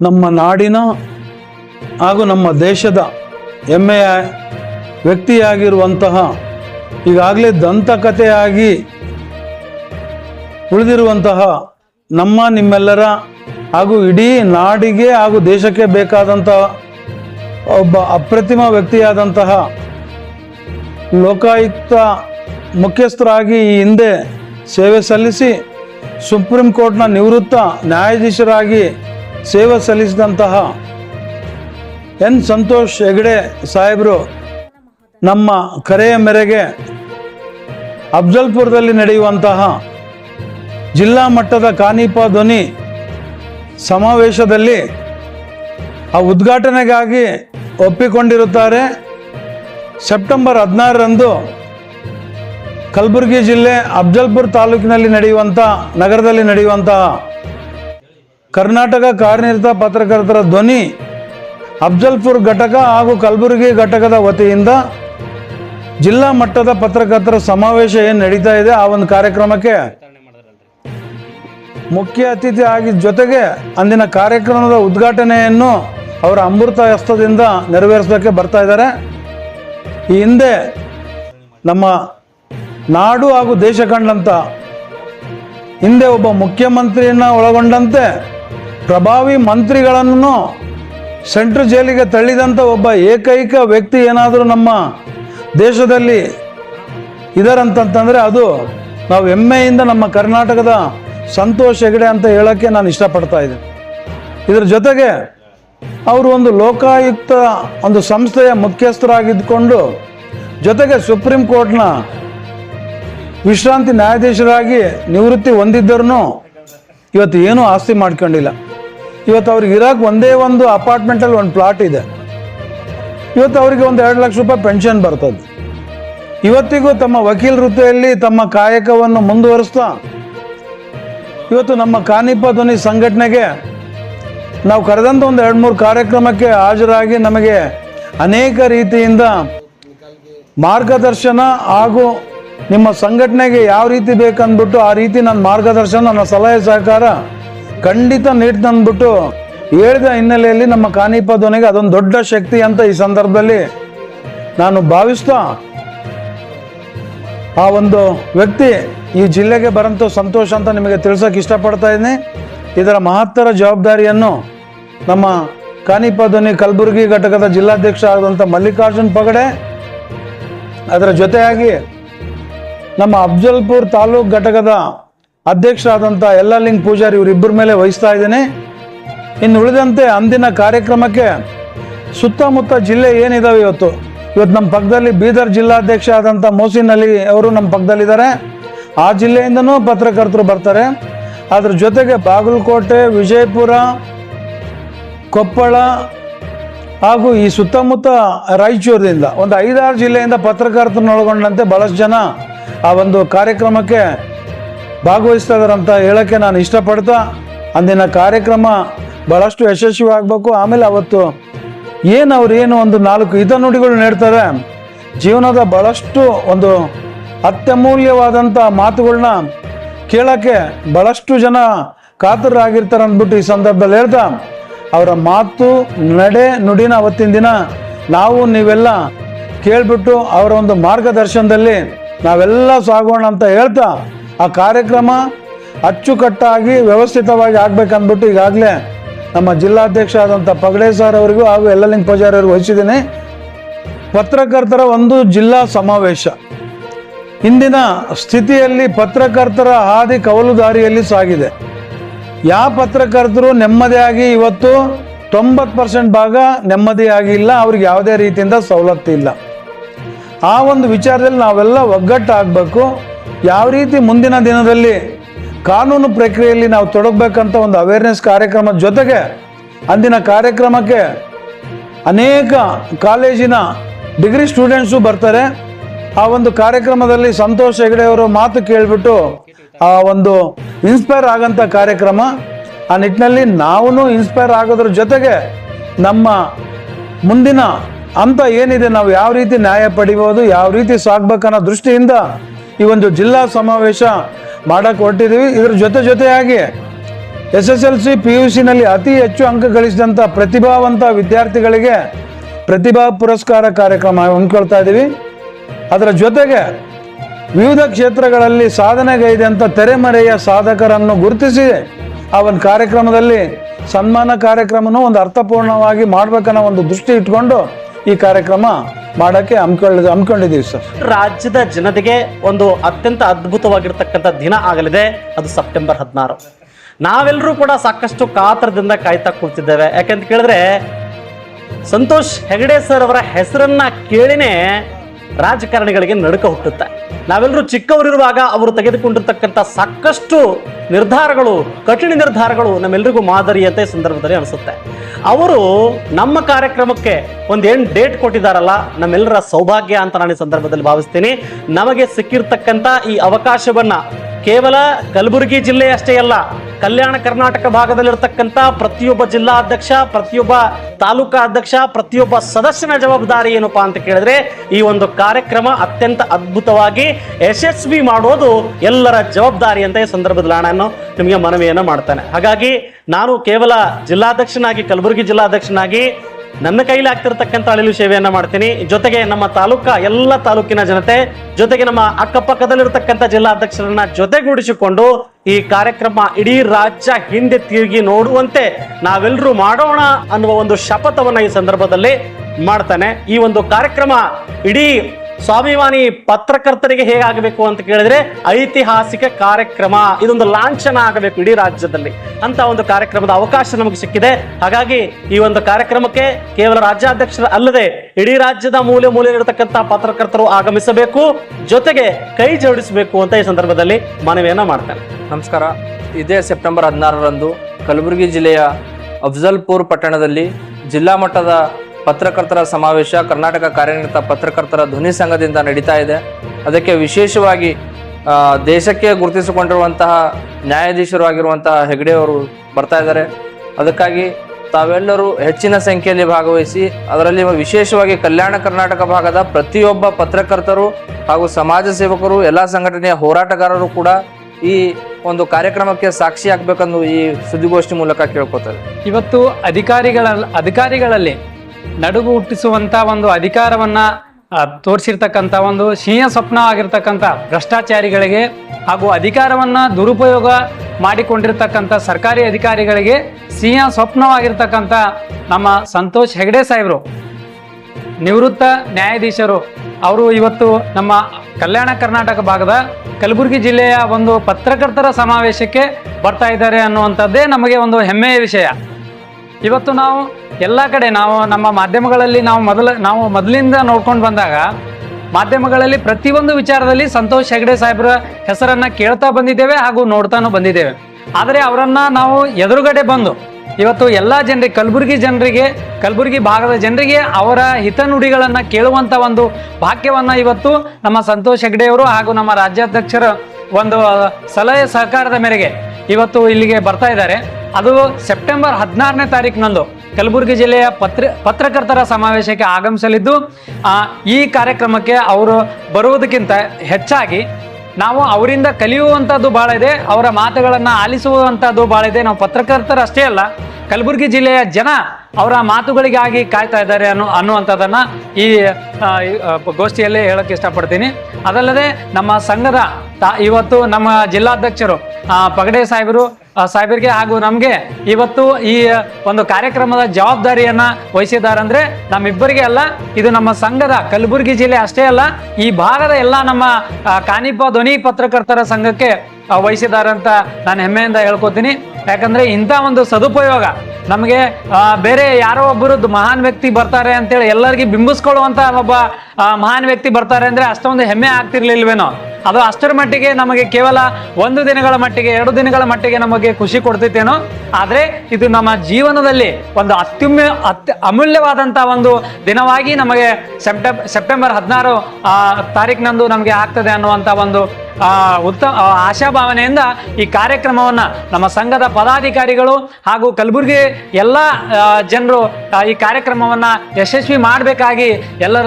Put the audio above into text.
ನಮ್ಮ ನಾಡಿನ ಹಾಗೂ ನಮ್ಮ ದೇಶದ ಹೆಮ್ಮೆಯ ವ್ಯಕ್ತಿಯಾಗಿರುವಂತಹ, ಈಗಾಗಲೇ ದಂತಕಥೆಯಾಗಿ ಉಳಿದಿರುವಂತಹ ನಮ್ಮ ನಿಮ್ಮೆಲ್ಲರ ಹಾಗೂ ಇಡೀ ನಾಡಿಗೆ ಹಾಗೂ ದೇಶಕ್ಕೆ ಬೇಕಾದಂತಹ ಒಬ್ಬ ಅಪ್ರತಿಮ ವ್ಯಕ್ತಿಯಾದಂತಹ ಲೋಕಾಯುಕ್ತ ಮುಖ್ಯಸ್ಥರಾಗಿ ಈ ಹಿಂದೆ ಸೇವೆ ಸಲ್ಲಿಸಿ ಸುಪ್ರೀಂ ಕೋರ್ಟ್ನ ನಿವೃತ್ತ ನ್ಯಾಯಾಧೀಶರಾಗಿ ಸೇವೆ ಸಲ್ಲಿಸಿದಂತಹ ಎನ್ ಸಂತೋಷ್ ಹೆಗಡೆ ಸಾಹೇಬರು ನಮ್ಮ ಕರೆಯ ಮೇರೆಗೆ ಅಫ್ಜಲ್ಪುರದಲ್ಲಿ ನಡೆಯುವಂತಹ ಜಿಲ್ಲಾ ಮಟ್ಟದ ಕಾನೀಪ ಧ್ವನಿ ಸಮಾವೇಶದಲ್ಲಿ ಆ ಉದ್ಘಾಟನೆಗಾಗಿ ಒಪ್ಪಿಕೊಂಡಿರುತ್ತಾರೆ. ಸೆಪ್ಟೆಂಬರ್ ಹದಿನಾರರಂದು ಕಲಬುರಗಿ ಜಿಲ್ಲೆ ಅಫ್ಜಲ್ಪುರ್ ತಾಲೂಕಿನಲ್ಲಿ ನಡೆಯುವಂಥ ನಗರದಲ್ಲಿ ನಡೆಯುವಂತಹ ಕರ್ನಾಟಕ ಕಾರ್ಯನಿರತ ಪತ್ರಕರ್ತರ ಧ್ವನಿ ಅಫಜಲ್ಪುರ್ ಘಟಕ ಹಾಗೂ ಕಲಬುರಗಿ ಘಟಕದ ವತಿಯಿಂದ ಜಿಲ್ಲಾ ಮಟ್ಟದ ಪತ್ರಕರ್ತರ ಸಮಾವೇಶ ಏನು ನಡೀತಾ ಇದೆ ಆ ಒಂದು ಕಾರ್ಯಕ್ರಮಕ್ಕೆ ಮುಖ್ಯ ಅತಿಥಿ ಆಗಿದ್ದ ಜೊತೆಗೆ ಅಂದಿನ ಕಾರ್ಯಕ್ರಮದ ಉದ್ಘಾಟನೆಯನ್ನು ಅವರ ಅಮೃತ ಹಸ್ತದಿಂದ ನೆರವೇರಿಸೋದಕ್ಕೆ ಬರ್ತಾ ಇದ್ದಾರೆ. ಈ ಹಿಂದೆ ನಮ್ಮ ನಾಡು ಹಾಗೂ ದೇಶ ಕಂಡಂತ ಹಿಂದೆ ಒಬ್ಬ ಮುಖ್ಯಮಂತ್ರಿಯನ್ನು ಒಳಗೊಂಡಂತೆ ಪ್ರಭಾವಿ ಮಂತ್ರಿಗಳನ್ನು ಸೆಂಟ್ರಲ್ ಜೈಲಿಗೆ ತಳ್ಳಿದಂಥ ಒಬ್ಬ ಏಕೈಕ ವ್ಯಕ್ತಿ ಏನಾದರೂ ನಮ್ಮ ದೇಶದಲ್ಲಿ ಇದರಂತಂತಂದರೆ ಅದು ನಾವು ಹೆಮ್ಮೆಯಿಂದ ನಮ್ಮ ಕರ್ನಾಟಕದ ಸಂತೋಷ್ ಹೆಗಡೆ ಅಂತ ಹೇಳೋಕ್ಕೆ ನಾನು ಇಷ್ಟಪಡ್ತಾ ಇದ್ದೀನಿ. ಇದರ ಜೊತೆಗೆ ಅವರು ಒಂದು ಲೋಕಾಯುಕ್ತ ಒಂದು ಸಂಸ್ಥೆಯ ಮುಖ್ಯಸ್ಥರಾಗಿದ್ದುಕೊಂಡು ಜೊತೆಗೆ ಸುಪ್ರೀಂ ಕೋರ್ಟ್ನ ವಿಶ್ರಾಂತಿ ನ್ಯಾಯಾಧೀಶರಾಗಿ ನಿವೃತ್ತಿ ಹೊಂದಿದ್ದರೂ ಇವತ್ತು ಏನೂ ಆಸ್ತಿ ಮಾಡ್ಕೊಂಡಿಲ್ಲ. ಇವತ್ತು ಅವ್ರಿಗೆ ಇರೋಕೆ ಒಂದೇ ಒಂದು ಅಪಾರ್ಟ್ಮೆಂಟಲ್ಲಿ ಒಂದು ಪ್ಲಾಟ್ ಇದೆ. ಇವತ್ತು ಅವರಿಗೆ ಒಂದು ಎರಡು ಲಕ್ಷ ರೂಪಾಯಿ ಪೆನ್ಷನ್ ಬರ್ತದೆ. ಇವತ್ತಿಗೂ ತಮ್ಮ ವಕೀಲ ವೃತ್ತಿಯಲ್ಲಿ ತಮ್ಮ ಕಾಯಕವನ್ನು ಮುಂದುವರಿಸ್ತಾ, ಇವತ್ತು ನಮ್ಮ ಕಾನಿಪ್ಪ ಧ್ವನಿ ಸಂಘಟನೆಗೆ ನಾವು ಕರೆದಂಥ ಒಂದು ಎರಡು ಮೂರು ಕಾರ್ಯಕ್ರಮಕ್ಕೆ ಹಾಜರಾಗಿ ನಮಗೆ ಅನೇಕ ರೀತಿಯಿಂದ ಮಾರ್ಗದರ್ಶನ ಹಾಗೂ ನಿಮ್ಮ ಸಂಘಟನೆಗೆ ಯಾವ ರೀತಿ ಬೇಕಂದ್ಬಿಟ್ಟು ಆ ರೀತಿ ನನ್ನ ಮಾರ್ಗದರ್ಶನ, ನನ್ನ ಸಲಹೆ ಸಹಕಾರ ಖಂಡಿತ ನೀಡ್ತಂದ್ಬಿಟ್ಟು ಹೇಳಿದ ಹಿನ್ನೆಲೆಯಲ್ಲಿ ನಮ್ಮ ಕಾನಿಪ ಧ್ವನಿಗೆ ಅದೊಂದು ದೊಡ್ಡ ಶಕ್ತಿ ಅಂತ ಈ ಸಂದರ್ಭದಲ್ಲಿ ನಾನು ಭಾವಿಸ್ತಾ ಆ ಒಂದು ವ್ಯಕ್ತಿ ಈ ಜಿಲ್ಲೆಗೆ ಬರಂತ ಸಂತೋಷ ಅಂತ ನಿಮಗೆ ತಿಳಿಸೋಕೆ ಇಷ್ಟಪಡ್ತಾ ಇದ್ದೀನಿ. ಇದರ ಮಹತ್ತರ ಜವಾಬ್ದಾರಿಯನ್ನು ನಮ್ಮ ಕಾನಿಪ ಧ್ವನಿ ಕಲಬುರಗಿ ಘಟಕದ ಜಿಲ್ಲಾಧ್ಯಕ್ಷ ಆದಂಥ ಮಲ್ಲಿಕಾರ್ಜುನ್ ಪಗಡೆ, ಅದರ ಜೊತೆಯಾಗಿ ನಮ್ಮ ಅಫ್ಜಲ್ಪುರ್ ತಾಲೂಕು ಘಟಕದ ಅಧ್ಯಕ್ಷರಾದಂಥ ಲಿಂಗ್ ಪೂಜಾರಿ ಇವರಿಬ್ಬರ ಮೇಲೆ ವಹಿಸ್ತಾ ಇದ್ದೀನಿ. ಇನ್ನು ಉಳಿದಂತೆ ಅಂದಿನ ಕಾರ್ಯಕ್ರಮಕ್ಕೆ ಸುತ್ತಮುತ್ತ ಜಿಲ್ಲೆ ಏನಿದಾವೆ ಇವತ್ತು? ಇವತ್ತು ನಮ್ಮ ಪಕ್ಕದಲ್ಲಿ ಬೀದರ್ ಜಿಲ್ಲಾಧ್ಯಕ್ಷ ಆದಂಥ ಮೋಸಿನ್ ಅಲಿ ಅವರು ನಮ್ಮ ಪಕ್ಕದಲ್ಲಿದ್ದಾರೆ. ಆ ಜಿಲ್ಲೆಯಿಂದನೂ ಪತ್ರಕರ್ತರು ಬರ್ತಾರೆ. ಅದ್ರ ಜೊತೆಗೆ ಬಾಗಲಕೋಟೆ, ವಿಜಯಪುರ, ಕೊಪ್ಪಳ ಹಾಗೂ ಈ ಸುತ್ತಮುತ್ತ ರಾಯಚೂರಿನಿಂದ ಒಂದು ಐದಾರು ಜಿಲ್ಲೆಯಿಂದ ಪತ್ರಕರ್ತರನ್ನೊಳಗೊಂಡಂತೆ ಭಾಳಷ್ಟು ಜನ ಆ ಒಂದು ಕಾರ್ಯಕ್ರಮಕ್ಕೆ ಭಾಗವಹಿಸ್ತಾ ಅಂತ ಹೇಳೋಕ್ಕೆ ನಾನು ಇಷ್ಟಪಡ್ತಾ ಅಂದಿನ ಕಾರ್ಯಕ್ರಮ ಭಾಳಷ್ಟು ಯಶಸ್ವಿ ಆಗಬೇಕು ಆಮೇಲೆ ಅವತ್ತು ಏನು ಅವ್ರು ಏನು ಒಂದು ನಾಲ್ಕು ಹಿತನುಡಿಗಳು ನೀಡ್ತಾರೆ, ಜೀವನದ ಭಾಳಷ್ಟು ಒಂದು ಅತ್ಯಮೂಲ್ಯವಾದಂಥ ಮಾತುಗಳನ್ನ ಕೇಳೋಕ್ಕೆ ಭಾಳಷ್ಟು ಜನ ಕಾತರರಾಗಿರ್ತಾರೆ ಅಂದ್ಬಿಟ್ಟು ಈ ಸಂದರ್ಭದಲ್ಲಿ ಹೇಳ್ತಾ, ಅವರ ಮಾತು ನಡೆ ನುಡಿನ ಅವತ್ತಿನ ದಿನ ನಾವು ನೀವೆಲ್ಲ ಕೇಳಿಬಿಟ್ಟು ಅವರ ಒಂದು ಮಾರ್ಗದರ್ಶನದಲ್ಲಿ ನಾವೆಲ್ಲ ಸಾಗೋಣ ಅಂತ ಹೇಳ್ತಾ ಆ ಕಾರ್ಯಕ್ರಮ ಅಚ್ಚುಕಟ್ಟಾಗಿ ವ್ಯವಸ್ಥಿತವಾಗಿ ಆಗ್ಬೇಕಂದ್ಬಿಟ್ಟು ಈಗಾಗಲೇ ನಮ್ಮ ಜಿಲ್ಲಾಧ್ಯಕ್ಷ ಆದಂಥ ಪಗಡೆ ಸರ್ ಅವರಿಗೂ ಹಾಗೂ ಎಲ್ಲಲಿಂಗ್ ಪೂಜಾರಿ ಅವ್ರಿಗೂ ವಹಿಸಿದ್ದೀನಿ ಪತ್ರಕರ್ತರ ಒಂದು ಜಿಲ್ಲಾ ಸಮಾವೇಶ. ಇಂದಿನ ಸ್ಥಿತಿಯಲ್ಲಿ ಪತ್ರಕರ್ತರ ಹಾದಿ ಕವಲು ದಾರಿಯಲ್ಲಿ ಸಾಗಿದೆ. ಯಾವ ಪತ್ರಕರ್ತರು ನೆಮ್ಮದಿಯಾಗಿ ಇವತ್ತು ತೊಂಬತ್ತು ಪರ್ಸೆಂಟ್ ಭಾಗ ನೆಮ್ಮದಿಯಾಗಿಲ್ಲ, ಅವ್ರಿಗೆ ಯಾವುದೇ ರೀತಿಯಿಂದ ಸವಲತ್ತು ಇಲ್ಲ. ಆ ಒಂದು ವಿಚಾರದಲ್ಲಿ ನಾವೆಲ್ಲ ಒಗ್ಗಟ್ಟಾಗಬೇಕು. ಯಾವ ರೀತಿ ಮುಂದಿನ ದಿನದಲ್ಲಿ ಕಾನೂನು ಪ್ರಕ್ರಿಯೆಯಲ್ಲಿ ನಾವು ತೊಡಗಬೇಕಂತ ಒಂದು ಅವೇರ್ನೆಸ್ ಕಾರ್ಯಕ್ರಮದ ಜೊತೆಗೆ ಅಂದಿನ ಕಾರ್ಯಕ್ರಮಕ್ಕೆ ಅನೇಕ ಕಾಲೇಜಿನ ಡಿಗ್ರಿ ಸ್ಟೂಡೆಂಟ್ಸು ಬರ್ತಾರೆ. ಆ ಒಂದು ಕಾರ್ಯಕ್ರಮದಲ್ಲಿ ಸಂತೋಷ್ ಹೆಗಡೆ ಅವರು ಮಾತು ಕೇಳಿಬಿಟ್ಟು ಆ ಒಂದು ಇನ್ಸ್ಪೈರ್ ಆಗಂಥ ಕಾರ್ಯಕ್ರಮ. ಆ ನಿಟ್ಟಿನಲ್ಲಿ ನಾವು ಇನ್ಸ್ಪೈರ್ ಆಗೋದ್ರ ಜೊತೆಗೆ ನಮ್ಮ ಮುಂದಿನ ಅಂತ ಏನಿದೆ, ನಾವು ಯಾವ ರೀತಿ ನ್ಯಾಯ ಪಡಿಬೋದು, ಯಾವ ರೀತಿ ಸಾಗ್ಬೇಕನ್ನೋ ದೃಷ್ಟಿಯಿಂದ ಈ ಒಂದು ಜಿಲ್ಲಾ ಸಮಾವೇಶ ಮಾಡಕ್ಕೆ ಹೊರಟಿದ್ದೀವಿ ಇದ್ರ ಜೊತೆ ಜೊತೆಯಾಗಿ S S L C P U ಸಿನಲ್ಲಿ ಅತಿ ಹೆಚ್ಚು ಅಂಕ ಗಳಿಸಿದಂಥ ಪ್ರತಿಭಾವಂತ ವಿದ್ಯಾರ್ಥಿಗಳಿಗೆ ಪ್ರತಿಭಾ ಪುರಸ್ಕಾರ ಕಾರ್ಯಕ್ರಮ ಹಮ್ಮಿಕೊಳ್ತಾ ಇದ್ದೀವಿ ಅದರ ಜೊತೆಗೆ ವಿವಿಧ ಕ್ಷೇತ್ರಗಳಲ್ಲಿ ಸಾಧನೆಗೈದಂಥ ತೆರೆಮರೆಯ ಸಾಧಕರನ್ನು ಗುರುತಿಸಿ ಆ ಒಂದು ಕಾರ್ಯಕ್ರಮದಲ್ಲಿ ಸನ್ಮಾನ ಕಾರ್ಯಕ್ರಮನೂ ಒಂದು ಅರ್ಥಪೂರ್ಣವಾಗಿ ಮಾಡ್ಬೇಕನ್ನೋ ಒಂದು ದೃಷ್ಟಿ ಇಟ್ಕೊಂಡು ಈ ಕಾರ್ಯಕ್ರಮ ಮಾಡೋಕ್ಕೆ ಹಮ್ಮಿಕೊಳ್ಳ ಹಮ್ಮಿಕೊಂಡಿದ್ದೀವಿ ಸರ್. ರಾಜ್ಯದ ಜನತೆಗೆ ಒಂದು ಅತ್ಯಂತ ಅದ್ಭುತವಾಗಿರ್ತಕ್ಕಂಥ ದಿನ ಆಗಲಿದೆ. ಅದು ಸೆಪ್ಟೆಂಬರ್ ಹದಿನಾರು. ನಾವೆಲ್ಲರೂ ಕೂಡ ಸಾಕಷ್ಟು ಕಾತರದಿಂದ ಕಾಯ್ತಾ ಕೂತಿದ್ದೇವೆ. ಯಾಕೆಂತ ಕೇಳಿದ್ರೆ, ಸಂತೋಷ್ ಹೆಗಡೆ ಸರ್ ಅವರ ಹೆಸರನ್ನ ಕೇಳಿನೇ ರಾಜಕಾರಣಿಗಳಿಗೆ ನಡುಕ ಹುಟ್ಟುತ್ತೆ. ನಾವೆಲ್ಲರೂ ಚಿಕ್ಕವರಿರುವಾಗ ಅವರು ತೆಗೆದುಕೊಂಡಿರ್ತಕ್ಕಂಥ ಸಾಕಷ್ಟು ನಿರ್ಧಾರಗಳು, ಕಠಿಣ ನಿರ್ಧಾರಗಳು ನಮ್ಮೆಲ್ಲರಿಗೂ ಮಾದರಿ ಅಂತ ಈ ಸಂದರ್ಭದಲ್ಲಿ ಅನಿಸುತ್ತೆ. ಅವರು ನಮ್ಮ ಕಾರ್ಯಕ್ರಮಕ್ಕೆ ಒಂದು ಏನು ಡೇಟ್ ಕೊಟ್ಟಿದ್ದಾರಲ್ಲ, ನಮ್ಮೆಲ್ಲರ ಸೌಭಾಗ್ಯ ಅಂತ ನಾನು ಈ ಸಂದರ್ಭದಲ್ಲಿ ಭಾವಿಸ್ತೀನಿ. ನಮಗೆ ಸಿಕ್ಕಿರ್ತಕ್ಕಂಥ ಈ ಅವಕಾಶವನ್ನ ಕೇವಲ ಕಲಬುರಗಿ ಜಿಲ್ಲೆ ಅಷ್ಟೇ ಅಲ್ಲ, ಕಲ್ಯಾಣ ಕರ್ನಾಟಕ ಭಾಗದಲ್ಲಿರ್ತಕ್ಕಂಥ ಪ್ರತಿಯೊಬ್ಬ ಜಿಲ್ಲಾಧ್ಯಕ್ಷ ಪ್ರತಿಯೊಬ್ಬ ತಾಲೂಕಾ ಅಧ್ಯಕ್ಷ, ಪ್ರತಿಯೊಬ್ಬ ಸದಸ್ಯನ ಜವಾಬ್ದಾರಿ ಏನಪ್ಪಾ ಅಂತ ಕೇಳಿದ್ರೆ, ಈ ಒಂದು ಕಾರ್ಯಕ್ರಮ ಅತ್ಯಂತ ಅದ್ಭುತವಾಗಿ ಯಶಸ್ವಿ ಮಾಡೋದು ಎಲ್ಲರ ಜವಾಬ್ದಾರಿ ಅಂತ ಈ ಸಂದರ್ಭದಲ್ಲಿ ನಾನು ನಿಮಗೆ ಮನವಿಯನ್ನು ಮಾಡ್ತಾನೆ. ಹಾಗಾಗಿ ನಾನು ಕೇವಲ ಜಿಲ್ಲಾಧ್ಯಕ್ಷನಾಗಿ, ಕಲಬುರಗಿ ಜಿಲ್ಲಾಧ್ಯಕ್ಷನಾಗಿ ನನ್ನ ಕೈಲಿ ಆಗ್ತಿರ್ತಕ್ಕಂಥ ಅಳಿಲು ಸೇವೆಯನ್ನು ಮಾಡ್ತೀನಿ. ಜೊತೆಗೆ ನಮ್ಮ ತಾಲೂಕ ಎಲ್ಲ ತಾಲೂಕಿನ ಜನತೆ, ಜೊತೆಗೆ ನಮ್ಮ ಅಕ್ಕಪಕ್ಕದಲ್ಲಿರ್ತಕ್ಕಂಥ ಜಿಲ್ಲಾಧ್ಯಕ್ಷರನ್ನ ಜೊತೆಗೂಡಿಸಿಕೊಂಡು ಈ ಕಾರ್ಯಕ್ರಮ ಇಡೀ ರಾಜ್ಯ ಹಿಂದೆ ತಿರುಗಿ ನೋಡುವಂತೆ ನಾವೆಲ್ಲರೂ ಮಾಡೋಣ ಅನ್ನುವ ಒಂದು ಶಪಥವನ್ನ ಈ ಸಂದರ್ಭದಲ್ಲಿ ಮಾಡ್ತಾನೆ. ಈ ಒಂದು ಕಾರ್ಯಕ್ರಮ ಇಡೀ ಸ್ವಾಭಿಮಾನಿ ಪತ್ರಕರ್ತರಿಗೆ ಹೇಗಾಗಬೇಕು ಅಂತ ಕೇಳಿದ್ರೆ ಐತಿಹಾಸಿಕ ಕಾರ್ಯಕ್ರಮ, ಇದೊಂದು ಲಾಂಛನ ಆಗಬೇಕು ಇಡೀ ರಾಜ್ಯದಲ್ಲಿ. ಅಂತ ಒಂದು ಕಾರ್ಯಕ್ರಮದ ಅವಕಾಶ ನಮಗೆ ಸಿಕ್ಕಿದೆ. ಹಾಗಾಗಿ ಈ ಒಂದು ಕಾರ್ಯಕ್ರಮಕ್ಕೆ ಕೇವಲ ರಾಜ್ಯಾಧ್ಯಕ್ಷರ ಅಲ್ಲದೆ ಇಡೀ ರಾಜ್ಯದ ಮೂಲೆ ಮೂಲೆಯಲ್ಲಿರತಕ್ಕಂತಹ ಪತ್ರಕರ್ತರು ಆಗಮಿಸಬೇಕು. ಜೊತೆಗೆ ಕೈ ಜೋಡಿಸಬೇಕು ಅಂತ ಈ ಸಂದರ್ಭದಲ್ಲಿ ಮನವಿಯನ್ನ ಮಾಡ್ತಾರೆ ನಮಸ್ಕಾರ. ಇದೇ ಸೆಪ್ಟೆಂಬರ್ ಹದಿನಾರರಂದು ಕಲಬುರಗಿ ಜಿಲ್ಲೆಯ ಅಫ್ಜಲ್ಪುರ್ ಪಟ್ಟಣದಲ್ಲಿ ಜಿಲ್ಲಾ ಮಟ್ಟದ ಪತ್ರಕರ್ತರ ಸಮಾವೇಶ, ಕರ್ನಾಟಕ ಕಾರ್ಯನಿರತ ಪತ್ರಕರ್ತರ ಧ್ವನಿ ಸಂಘದಿಂದ ನಡೀತಾ ಇದೆ. ಅದಕ್ಕೆ ವಿಶೇಷವಾಗಿ ದೇಶಕ್ಕೆ ಗುರುತಿಸಿಕೊಂಡಿರುವಂತಹ ನ್ಯಾಯಾಧೀಶರು ಆಗಿರುವಂತಹ ಹೆಗ್ಡೆ ಅವರು ಬರ್ತಾ ಇದ್ದಾರೆ. ಅದಕ್ಕಾಗಿ ತಾವೆಲ್ಲರೂ ಹೆಚ್ಚಿನ ಸಂಖ್ಯೆಯಲ್ಲಿ ಭಾಗವಹಿಸಿ, ಅದರಲ್ಲಿ ವಿಶೇಷವಾಗಿ ಕಲ್ಯಾಣ ಕರ್ನಾಟಕ ಭಾಗದ ಪ್ರತಿಯೊಬ್ಬ ಪತ್ರಕರ್ತರು ಹಾಗೂ ಸಮಾಜ ಸೇವಕರು, ಎಲ್ಲ ಸಂಘಟನೆಯ ಹೋರಾಟಗಾರರು ಕೂಡ ಈ ಒಂದು ಕಾರ್ಯಕ್ರಮಕ್ಕೆ ಸಾಕ್ಷಿ ಆಗ್ಬೇಕಂದು ಈ ಸುದ್ದಿಗೋಷ್ಠಿ ಮೂಲಕ ಕೇಳ್ಕೊತಾರೆ. ಇವತ್ತು ಅಧಿಕಾರಿಗಳ, ಅಧಿಕಾರಿಗಳಲ್ಲಿ ನಡುಗು ಹುಟ್ಟಿಸುವಂತ ಒಂದು ಅಧಿಕಾರವನ್ನ ತೋರಿಸಿರ್ತಕ್ಕಂಥ ಒಂದು ಸಿಂಹ ಸ್ವಪ್ನ ಆಗಿರ್ತಕ್ಕಂಥ ಭ್ರಷ್ಟಾಚಾರಿಗಳಿಗೆ ಹಾಗೂ ಅಧಿಕಾರವನ್ನ ದುರುಪಯೋಗ ಮಾಡಿಕೊಂಡಿರ್ತಕ್ಕಂಥ ಸರ್ಕಾರಿ ಅಧಿಕಾರಿಗಳಿಗೆ ಸಿಂಹ ಸ್ವಪ್ನವಾಗಿರ್ತಕ್ಕಂಥ ನಮ್ಮ ಸಂತೋಷ್ ಹೆಗಡೆ ಸಾಹೇಬರು, ನಿವೃತ್ತ ನ್ಯಾಯಾಧೀಶರು. ಅವರು ಇವತ್ತು ನಮ್ಮ ಕಲ್ಯಾಣ ಕರ್ನಾಟಕ ಭಾಗದ ಕಲಬುರಗಿ ಜಿಲ್ಲೆಯ ಒಂದು ಪತ್ರಕರ್ತರ ಸಮಾವೇಶಕ್ಕೆ ಬರ್ತಾ ಇದ್ದಾರೆ ಅನ್ನುವಂಥದ್ದೇ ನಮಗೆ ಒಂದು ಹೆಮ್ಮೆಯ ವಿಷಯ. ಇವತ್ತು ನಾವು ಎಲ್ಲ ಕಡೆ ನಾವು ನಮ್ಮ ಮಾಧ್ಯಮಗಳಲ್ಲಿ ನಾವು ಮೊದಲ ನಾವು ಮೊದಲಿಂದ ನೋಡ್ಕೊಂಡು ಬಂದಾಗ ಮಾಧ್ಯಮಗಳಲ್ಲಿ ಪ್ರತಿಯೊಂದು ವಿಚಾರದಲ್ಲಿ ಸಂತೋಷ್ ಹೆಗಡೆ ಸಾಹೇಬ್ರ ಹೆಸರನ್ನ ಕೇಳ್ತಾ ಬಂದಿದ್ದೇವೆ ಹಾಗೂ ನೋಡ್ತಾನೂ ಬಂದಿದ್ದೇವೆ. ಆದರೆ ಅವರನ್ನು ನಾವು ಎದುರುಗಡೆ ಬಂದು ಇವತ್ತು ಎಲ್ಲ ಜನರಿಗೆ ಕಲಬುರಗಿ ಜನರಿಗೆ, ಕಲಬುರಗಿ ಭಾಗದ ಜನರಿಗೆ ಅವರ ಹಿತನುಡಿಗಳನ್ನು ಕೇಳುವಂಥ ಒಂದು ಭಾಗ್ಯವನ್ನ ಇವತ್ತು ನಮ್ಮ ಸಂತೋಷ್ ಹೆಗ್ಡೆಯವರು ಹಾಗೂ ನಮ್ಮ ರಾಜ್ಯಾಧ್ಯಕ್ಷರ ಒಂದು ಸಲಹೆ ಸಹಕಾರದ ಮೇರೆಗೆ ಇವತ್ತು ಇಲ್ಲಿಗೆ ಬರ್ತಾ ಇದ್ದಾರೆ. ಅದು ಸೆಪ್ಟೆಂಬರ್ ಹದಿನಾರನೇ ತಾರೀಕಿನಂದು ಕಲಬುರಗಿ ಜಿಲ್ಲೆಯ ಪತ್ರ, ಪತ್ರಕರ್ತರ ಸಮಾವೇಶಕ್ಕೆ ಆಗಮಿಸಲಿದ್ದು ಈ ಕಾರ್ಯಕ್ರಮಕ್ಕೆ ಅವರು ಬರುವುದಕ್ಕಿಂತ ಹೆಚ್ಚಾಗಿ ನಾವು ಅವರಿಂದ ಕಲಿಯುವಂಥದ್ದು ಭಾಳ ಇದೆ, ಅವರ ಮಾತುಗಳನ್ನು ಆಲಿಸುವಂಥದ್ದು ಭಾಳ ಇದೆ. ನಾವು ಪತ್ರಕರ್ತರು ಅಷ್ಟೇ ಅಲ್ಲ, ಕಲಬುರಗಿ ಜಿಲ್ಲೆಯ ಜನ ಅವರ ಮಾತುಗಳಿಗಾಗಿ ಕಾಯ್ತಾ ಇದ್ದಾರೆ ಅನ್ನೋ, ಅನ್ನುವಂಥದ್ದನ್ನು ಈ ಗೋಷ್ಠಿಯಲ್ಲಿ ಹೇಳೋಕ್ಕೆ ಇಷ್ಟಪಡ್ತೀನಿ. ಅದಲ್ಲದೆ ನಮ್ಮ ಸಂಘದ ತಾ, ಇವತ್ತು ನಮ್ಮ ಜಿಲ್ಲಾಧ್ಯಕ್ಷರು ಪಗಡೆ ಸಾಹೇಬರು ಸಾಹೇಬರಿಗೆ ಹಾಗೂ ನಮಗೆ ಇವತ್ತು ಈ ಒಂದು ಕಾರ್ಯಕ್ರಮದ ಜವಾಬ್ದಾರಿಯನ್ನ ವಹಿಸಿದ್ದಾರಂದ್ರೆ ನಮ್ಮಿಬ್ಬರಿಗೆ ಅಲ್ಲ, ಇದು ನಮ್ಮ ಸಂಘದ ಕಲಬುರಗಿ ಜಿಲ್ಲೆ ಅಷ್ಟೇ ಅಲ್ಲ, ಈ ಭಾಗದ ಎಲ್ಲ ನಮ್ಮ ಕಾನಿಪ ಧ್ವನಿ ಪತ್ರಕರ್ತರ ಸಂಘಕ್ಕೆ ವಹಿಸಿದ್ದಾರೆ ಅಂತ ನಾನು ಹೆಮ್ಮೆಯಿಂದ ಹೇಳ್ಕೊತೀನಿ. ಯಾಕಂದ್ರೆ ಇಂಥ ಒಂದು ಸದುಪಯೋಗ ನಮಗೆ ಬೇರೆ ಯಾರೋ ಒಬ್ಬರು ಮಹಾನ್ ವ್ಯಕ್ತಿ ಬರ್ತಾರೆ ಅಂತೇಳಿ ಎಲ್ಲರಿಗೂ ಬಿಂಬಿಸ್ಕೊಳ್ಳುವಂತ ಒಬ್ಬ ಮಹಾನ್ ವ್ಯಕ್ತಿ ಬರ್ತಾರೆ ಅಂದ್ರೆ ಅಷ್ಟೊಂದು ಹೆಮ್ಮೆ ಆಗ್ತಿರ್ಲಿಲ್ವೇನೋ? ಅದು ಅಷ್ಟರ ಮಟ್ಟಿಗೆ ನಮಗೆ ಕೇವಲ ಒಂದು ದಿನಗಳ ಮಟ್ಟಿಗೆ, ಎರಡು ದಿನಗಳ ಮಟ್ಟಿಗೆ ನಮಗೆ ಖುಷಿ ಕೊಡ್ತಿತ್ತೇನೋ? ಆದರೆ ಇದು ನಮ್ಮ ಜೀವನದಲ್ಲಿ ಒಂದು ಅತ್ಯುಮ್ಯ ಅತ್ಯ ಅಮೂಲ್ಯವಾದಂಥ ಒಂದು ದಿನವಾಗಿ ನಮಗೆ ಸೆಪ್ಟೆಂಬರ್ ಸೆಪ್ಟೆಂಬರ್ ಹದಿನಾರು ತಾರೀಕಿನಂದು ನಮಗೆ ಆಗ್ತದೆ ಅನ್ನುವಂಥ ಒಂದು ಉತ್ತಮ ಆಶಾಭಾವನೆಯಿಂದ ಈ ಕಾರ್ಯಕ್ರಮವನ್ನು ನಮ್ಮ ಸಂಘದ ಪದಾಧಿಕಾರಿಗಳು ಹಾಗೂ ಕಲಬುರಗಿ ಎಲ್ಲ ಜನರು ಈ ಕಾರ್ಯಕ್ರಮವನ್ನು ಯಶಸ್ವಿ ಮಾಡಬೇಕಾಗಿ ಎಲ್ಲರಲ್ಲಿ